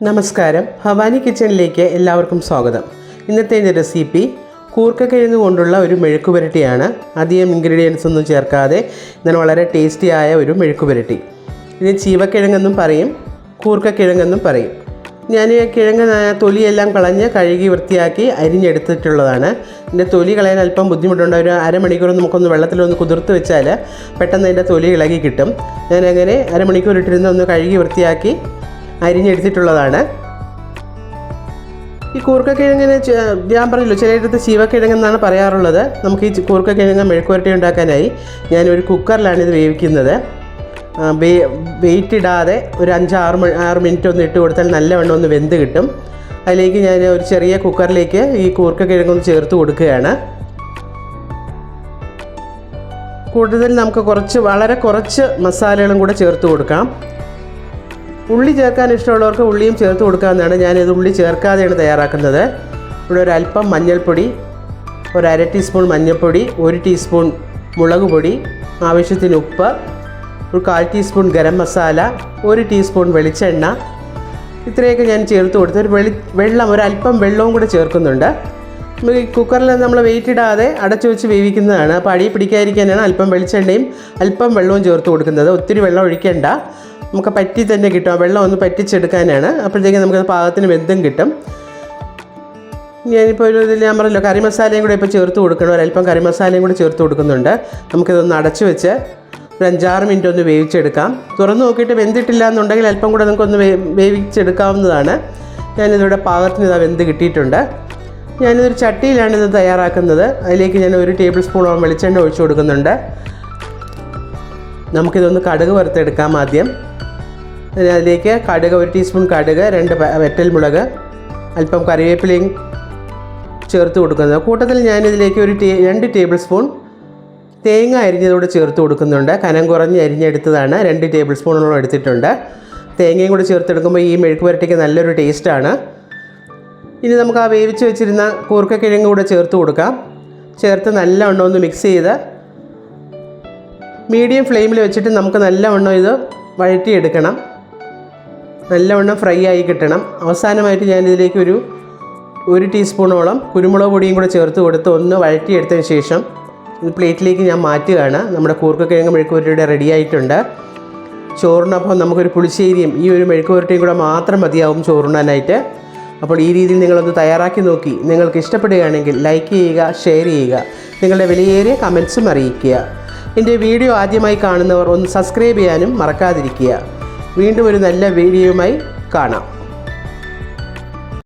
നമസ്കാരം. ഭവാനി കിച്ചണിലേക്ക് എല്ലാവർക്കും സ്വാഗതം. ഇന്നത്തെ എന്റെ റെസിപ്പി കൂർക്കക്കിഴങ്ങ് കൊണ്ടുള്ള ഒരു മെഴുക്ക് പുരട്ടിയാണ് അധികം ഇൻഗ്രീഡിയൻസ് ഒന്നും ചേർക്കാതെ എന്നാൽ വളരെ ടേസ്റ്റിയായ ഒരു മെഴുക്ക് പുരട്ടി ഇത് ചീവക്കിഴങ്ങെന്നും പറയും കൂർക്കക്കിഴങ്ങെന്നും പറയും. ഞാൻ കിഴങ്ങ് തൊലിയെല്ലാം കളഞ്ഞ് കഴുകി വൃത്തിയാക്കി അരിഞ്ഞെടുത്തിട്ടുള്ളതാണ്. ഇതിന്റെ തൊലി കളയാൻ അല്പം ബുദ്ധിമുട്ടുണ്ട്. ഒരു അരമണിക്കൂർ നമുക്കൊന്ന് വെള്ളത്തിലൊന്ന് കുതിർത്ത് വെച്ചാൽ പെട്ടെന്ന് അതിന്റെ തൊലി ഇളകി കിട്ടും. ഞാൻ അങ്ങനെ അരമണിക്കൂർ ഇട്ടിരുന്ന് ഒന്ന് കഴുകി വൃത്തിയാക്കി അരിഞ്ഞെടുത്തിട്ടുള്ളതാണ്. ഈ കൂർക്കക്കിഴങ്ങിന് ഞാൻ പറഞ്ഞല്ലോ ചിലയിടത്ത് ശിവക്കിഴങ്ങെന്നാണ് പറയാറുള്ളത്. നമുക്ക് ഈ കൂർക്ക കൂർക്കക്കിഴങ്ങ് മെഴുക്കുവരട്ടി ഉണ്ടാക്കാനായി ഞാനൊരു കുക്കറിലാണ് ഇത് വേവിക്കുന്നത്. വെയിറ്റ് ഇടാതെ ഒരു അഞ്ചാറ് മണി ആറ് മിനിറ്റ് ഒന്ന് ഇട്ട് കൊടുത്താൽ നല്ലവണ്ണം ഒന്ന് വെന്ത് കിട്ടും. അതിലേക്ക് ഞാൻ ഒരു ചെറിയ കുക്കറിലേക്ക് ഈ കൂർക്കക്കിഴങ്ങൊന്ന് ചേർത്ത് കൊടുക്കുകയാണ്. കൂടുതൽ നമുക്ക് കുറച്ച് വളരെ കുറച്ച് മസാലകളും കൂടെ ചേർത്ത് കൊടുക്കാം. ഉള്ളി ചേർക്കാൻ ഇഷ്ടമുള്ളവർക്ക് ഉള്ളിയും ചേർത്ത് കൊടുക്കാവുന്നതാണ്. ഞാനിത് ഉള്ളി ചേർക്കാതെയാണ് തയ്യാറാക്കുന്നത്. ഇവിടെ ഒരു അല്പം മഞ്ഞൾപ്പൊടി ഒരു അര ടീസ്പൂൺ മഞ്ഞൾപ്പൊടി ഒരു ടീസ്പൂൺ മുളക് പൊടി ആവശ്യത്തിന് ഉപ്പ് ഒരു കാൽ ടീസ്പൂൺ ഗരം മസാല ഒരു ടീസ്പൂൺ വെളിച്ചെണ്ണ. ഇത്രയൊക്കെ ഞാൻ ചേർത്ത് കൊടുത്ത് ഒരു വെളി വെള്ളം ഒരല്പം വെള്ളവും കൂടെ ചേർക്കുന്നുണ്ട്. ഈ കുക്കറിൽ നമ്മൾ വെയിറ്റ് ഇടാതെ അടച്ചു വെച്ച് വേവിക്കുന്നതാണ്. അപ്പോൾ അടി പിടിക്കാതിരിക്കാനാണ് അല്പം വെളിച്ചെണ്ണയും അല്പം വെള്ളവും ചേർത്ത് കൊടുക്കുന്നത്. ഒത്തിരി വെള്ളം ഒഴിക്കേണ്ട. നമുക്ക് പറ്റി തന്നെ കിട്ടും. ആ വെള്ളം ഒന്ന് പറ്റിച്ചെടുക്കാനാണ്. അപ്പോഴത്തേക്കും നമുക്ക് പാകത്തിന് വെന്തും കിട്ടും. ഞാനിപ്പോൾ ഒരു ഇതിൽ ഞാൻ പറഞ്ഞല്ലോ കറി മസാലയും കൂടെ ഇപ്പോൾ ചേർത്ത് കൊടുക്കണം. ഒരല്പം കറി മസാലയും കൂടെ ചേർത്ത് കൊടുക്കുന്നുണ്ട്. നമുക്കിതൊന്ന് അടച്ചു വെച്ച് ഒരു അഞ്ചാറ് മിനിറ്റ് ഒന്ന് വേവിച്ചെടുക്കാം. തുറന്ന് നോക്കിയിട്ട് വെന്തിട്ടില്ല എന്നുണ്ടെങ്കിൽ അല്പം കൂടെ നമുക്കൊന്ന് വേവിച്ചെടുക്കാവുന്നതാണ്. ഞാനിതിവിടെ പാകത്തിന് ഇതാ വെന്ത് കിട്ടിയിട്ടുണ്ട്. ഞാനിതൊരു ചട്ടിയിലാണ് ഇത് തയ്യാറാക്കുന്നത്. അതിലേക്ക് ഞാൻ ഒരു ടേബിൾ സ്പൂണോളം വെളിച്ചെണ്ണ ഒഴിച്ചു കൊടുക്കുന്നുണ്ട്. നമുക്കിതൊന്ന് കടുക് വറുത്തെടുക്കാം ആദ്യം. അതിലേക്ക് കടുക് ഒരു ടീസ്പൂൺ കടുക് രണ്ട് വെറ്റൽ വെറ്റൽമുളക് അല്പം കറിവേപ്പിലയും ചേർത്ത് കൊടുക്കുന്നത്. കൂട്ടത്തിൽ ഞാനിതിലേക്ക് ഒരു ടീ രണ്ട് ടേബിൾ സ്പൂൺ തേങ്ങ അരിഞ്ഞതോടെ ചേർത്ത് കൊടുക്കുന്നുണ്ട്. കനം കുറഞ്ഞ് അരിഞ്ഞെടുത്തതാണ്. രണ്ട് ടേബിൾ സ്പൂണോളം എടുത്തിട്ടുണ്ട്. തേങ്ങയും കൂടി ചേർത്തെടുക്കുമ്പോൾ ഈ മെഴുക്ക് പുരട്ടിക്ക് നല്ലൊരു ടേസ്റ്റാണ് ഇനി നമുക്ക് ആ വേവിച്ച് വെച്ചിരുന്ന കൂർക്കക്കിഴങ്ങ് കൂടെ ചേർത്ത് കൊടുക്കാം. ചേർത്ത് നല്ലവണ്ണം ഒന്ന് മിക്സ് ചെയ്ത് മീഡിയം ഫ്ലെയിമിൽ വെച്ചിട്ട് നമുക്ക് നല്ല നല്ലവണ്ണം ഇത് വഴറ്റിയെടുക്കണം. നല്ലവണ്ണം ഫ്രൈ ആയി കിട്ടണം. അവസാനമായിട്ട് ഞാനിതിലേക്ക് ഒരു ഒരു ടീസ്പൂണോളം കുരുമുളക് പൊടിയും കൂടെ ചേർത്ത് കൊടുത്ത് ഒന്ന് വഴറ്റിയെടുത്തതിന് ശേഷം ഇത് പ്ലേറ്റിലേക്ക് ഞാൻ മാറ്റുകയാണ്. നമ്മുടെ കൂർക്കക്കിഴങ്ങ് മെഴുക്കുപുരട്ടിയുടെ റെഡി ആയിട്ടുണ്ട്. ചോറിനൊപ്പം നമുക്കൊരു പുളിശ്ശേരിയും ഈ ഒരു മെഴുക്കുപുരട്ടിയും കൂടെ മാത്രം മതിയാവും ചോറുണ്ണാനായിട്ട്. അപ്പോൾ ഈ രീതിയിൽ നിങ്ങളൊന്ന് തയ്യാറാക്കി നോക്കി. നിങ്ങൾക്ക് ഇഷ്ടപ്പെടുകയാണെങ്കിൽ ലൈക്ക് ചെയ്യുക ഷെയർ ചെയ്യുക. നിങ്ങളുടെ വിലയേറിയ കമൻസും അറിയിക്കുക. എന്റെ വീഡിയോ ആദ്യമായി കാണുന്നവർ ഒന്ന് സബ്സ്ക്രൈബ് ചെയ്യാനും മറക്കാതിരിക്കുക. വീണ്ടും ഒരു നല്ല വീഡിയോയുമായി കാണാം.